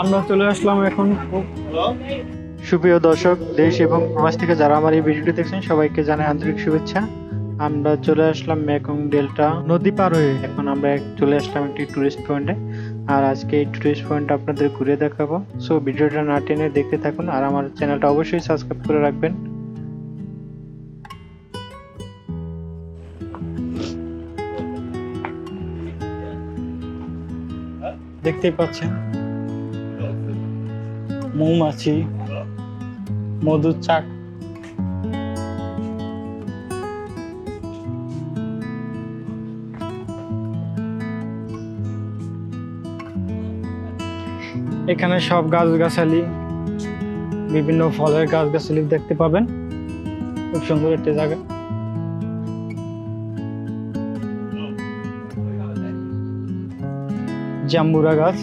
আমরা চলে আসলাম এখন। সুপ্রিয় দর্শক দেশ এবং প্রবাস থেকে যারা আমার এই ভিডিওটি দেখছেন সবাইকে জানাই আন্তরিক শুভেচ্ছা। আমরা চলে আসলাম মেকং ডেল্টা নদী পার হয়ে এখন আমরা চলে আসলাম একটি টুরিস্ট পয়েন্টে আর আজকে এই টুরিস্ট পয়েন্ট আপনাদের ঘুরে দেখাবো। সো ভিডিওটা না টেনে দেখতে থাকুন। আর আমার চ্যানেলটা অবশ্যই সাবস্ক্রাইব করে রাখবেন। দেখতেই পাচ্ছেন। মৌমাছি, মধুর চাক। এখানে সব গাছগাছালি, বিভিন্ন ফলের গাছগাছালি দেখতে পাবেন। খুব সুন্দর একটি জায়গা। জাম্বুরা গাছ।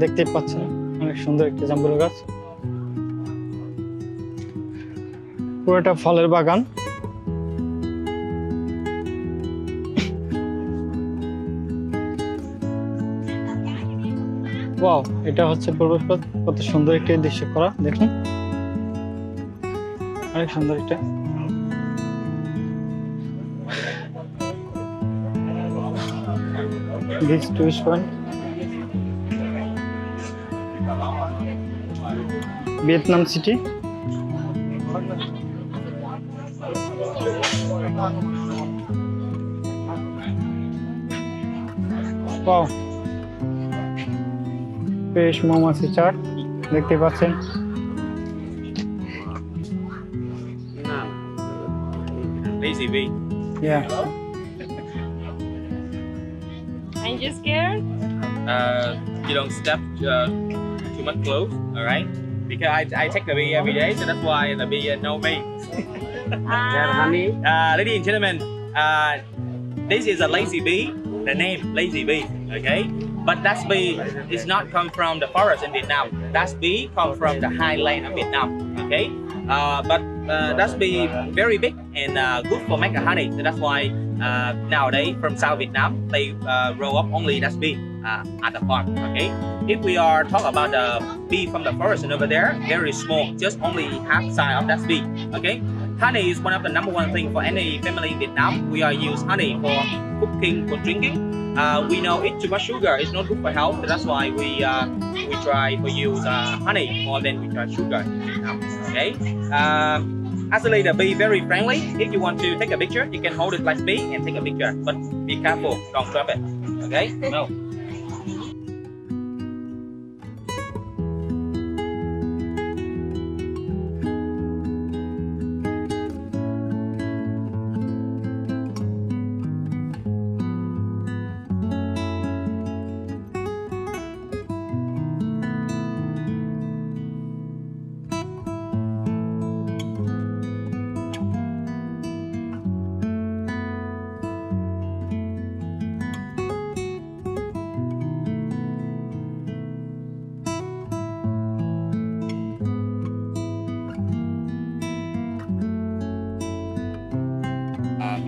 দেখতে পাচ্ছেন, অনেক সুন্দর একটা জাম্বুরা গাছ। পুরোটা ফলের বাগান। ওয়াও, এটা হচ্ছে প্রবেশপথ। কত সুন্দর একটি দৃশ্য করা, দেখুন। অনেক সুন্দর এটা this tourist point Vietnam city Wow. বেশ মৌমাছি চাট দেখতে পাচ্ছেন Lazy bee. Yeah. Aren't you scared? Uh, you don't step uh, too much close, all right? Because I, I take the bee every day, so that's why the bee uh, know me. Ah, Uh, ladies and gentlemen, uh, this is a lazy bee. The name lazy bee, okay? But that bee is not come from the forest in Vietnam. That bee come from the highland of Vietnam, okay? Uh, but uh, that bee very big and uh, good for make a honey. So that's why uh, nowadays from South Vietnam they uh, grow up only that bee uh, at the farm, okay? If we are talk about the bee from the forest and over there, very small, just only half size of that bee, okay? Honey is one of the number one thing for any family in Vietnam. We are use honey for cooking, for drinking. Uh, we know eat too much sugar is not good for health. That's why we uh, we try to use uh, honey more than we try sugar. Okay. Actually, the bee very friendly. If you want to take a picture, you can hold it like me and take a picture. But be careful, don't drop it. Okay. No.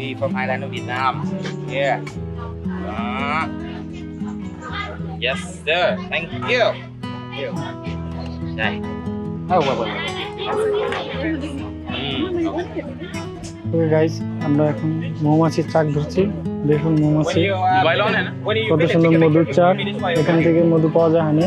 Be from Island of Vietnam. Yeah. Uh, yes, sir. Thank you. Thank you. Đây. Oh, wait, wait, wait. Mm, okay. Guys আমরা এখন মৌমাছির চাক ধরছি দেখুন মৌমাছি you, uh, when you কত সুন্দর মধুর চাক এখান থেকে মধু পাওয়া যায় হানি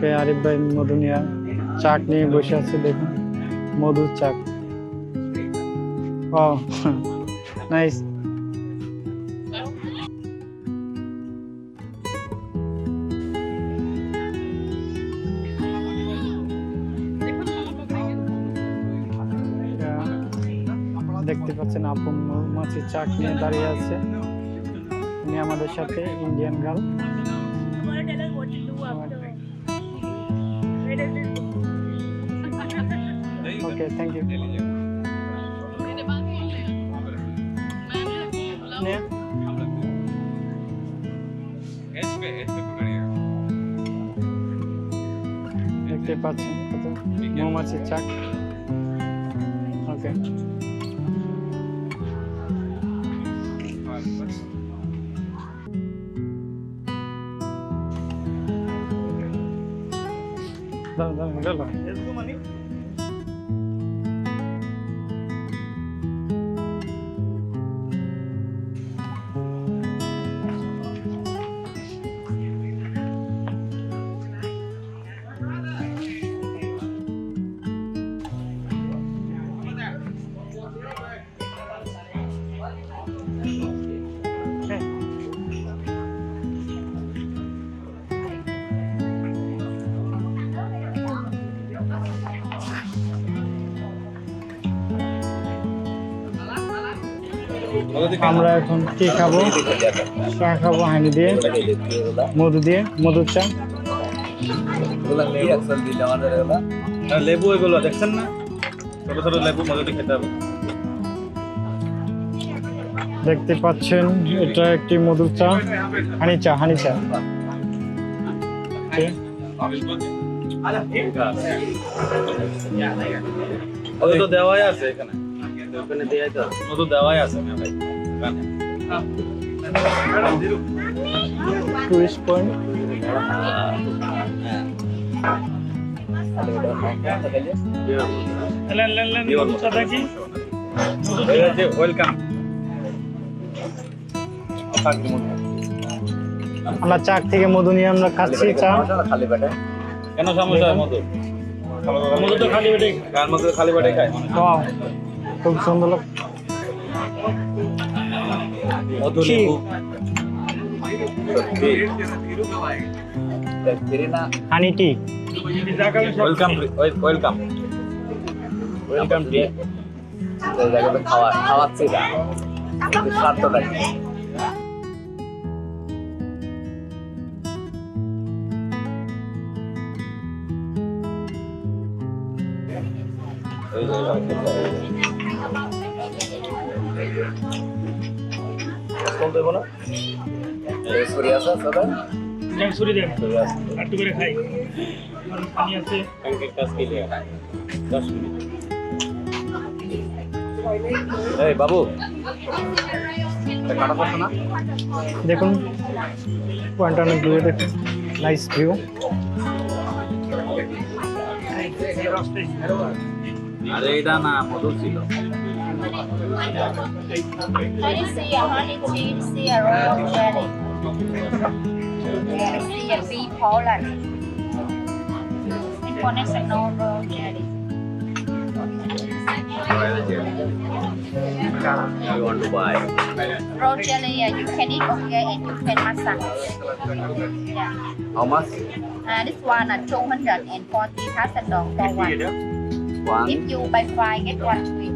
পে আরিফ ভাই মধু নিয়ে চাক নিয়ে বসে আছে দেখুন। মধুর চাক ও নাইস দেখতে পাচ্ছেন আপন মাছের চাক নিয়ে দাঁড়িয়ে আছে। উনি আমাদের সাথে Indian girl okay thank you দেখতে পাচ্ছেন কত মৌমাছির চাক। ला ला ला ला আমরা এখন টি খাব? চা খাব হানি দিয়ে মধু দিয়ে মধুর চা। লেবু এগুলো দেখছেন না? ছোট ছোট লেবু মজুরি খেতে হবে। দেখতে পাচ্ছেন এটা একটি মধুর চা। হানি চা হানি চা। Okay. দেওয়াই আছে এখানে। ওখানে দেওয়াই তো মধু দেওয়াই আছে ভাই। টুরিস্ট পয়েন্ট ওয়েলকাম আমরা চাক থেকে মধু নিয়ে আমরা খাচ্ছি চা। খালি পেটে কেন সমস্যা মধু মধু তো খালি পেটে মধু খালি পেটে খায়। খুব সুন্দর লোক মধু কি? লেবু honey tea. Welcome welcome. Welcome tea. খাওয়া খাওয়াচ্ছি না তো লাগে কোন দেবো না। সরি আছে সবাই কালকে কাজ কি দশ মিনিট। এই বাবু। কাটা পড়ছে না? দেখুন পয়েন্ট অনেক দূরে দেখুন। নাইস ভিউ আরে এটা না মধু ছিল। I see a honey cheese, see a royal jelly. Yeah, I see a bee pollen. And one is a normal jelly. I want to buy Raw jelly, yeah, you can eat okay and you can massage. Yeah. how much Uh, this one at 240 thousand dong for one. one If you buy five, get one free.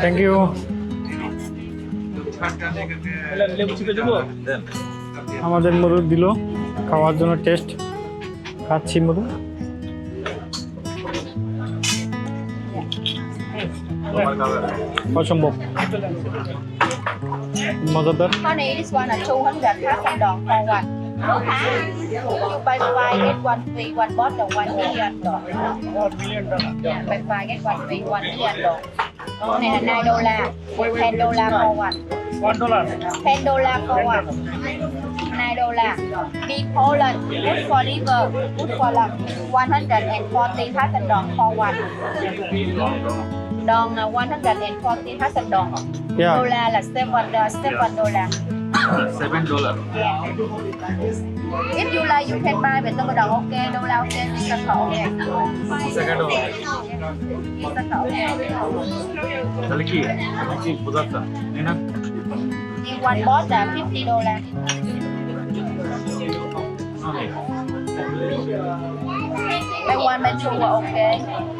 Thank you আমাদের মধু দিল খাওয়ার জন্য test খাচ্ছি মধু। অসম্ভব। মজাদার Honey, this one at 200 thousand dong for one. You buy five, get one free, one bottle, one million dong. Yeah, buy five, get one free, one million dong. Này là 9 đô la, 10 đô la for one. 10 đô la for one. 9 đô la. B Poland, good for liver, good for lung. 140 thousand dong for one. don uh, 140 thousand đồng Yeah. la là seven uh, seven đô la seven dollar. Yeah. Dạ. If you like, you can buy về tôi đồng ok, đô dollar ok, đi xuất khẩu nè. Second dollar. Đi xuất khẩu nè. Saliki, saliki, buzatta, nena. nè one box là 50 dollar. Okay. I want my two ok.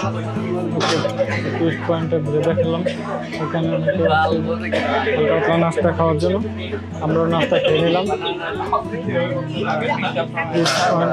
সাথে পয়েন্টে ঘুরে দেখালাম ওখানে হালকা নাস্তা খাওয়ার জন্য। আমরাও নাস্তা খেয়ে নিলাম। Tourist point.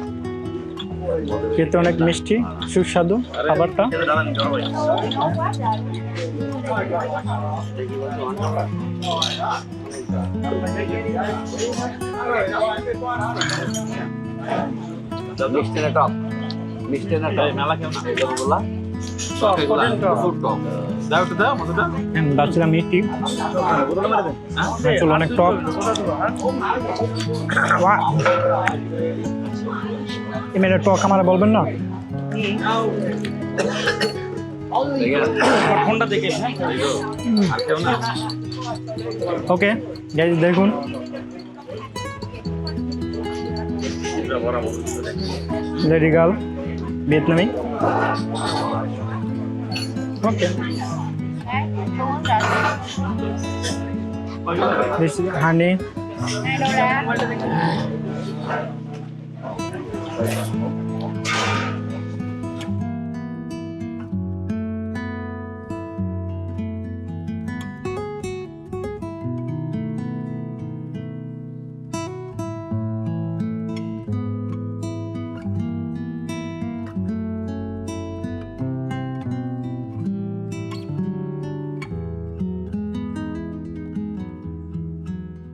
খেতে অনেক মিষ্টি সুস্বাদু খাবারটা। মিষ্টি না টক? মিষ্টি না টক? মেলা কেমন অনেক টক। এমনি টক আমার বলবেন না? ওকে দেখুন। লেডি গার্ল ভিয়েতনামি ওকে. হানি abrazos, ¿no?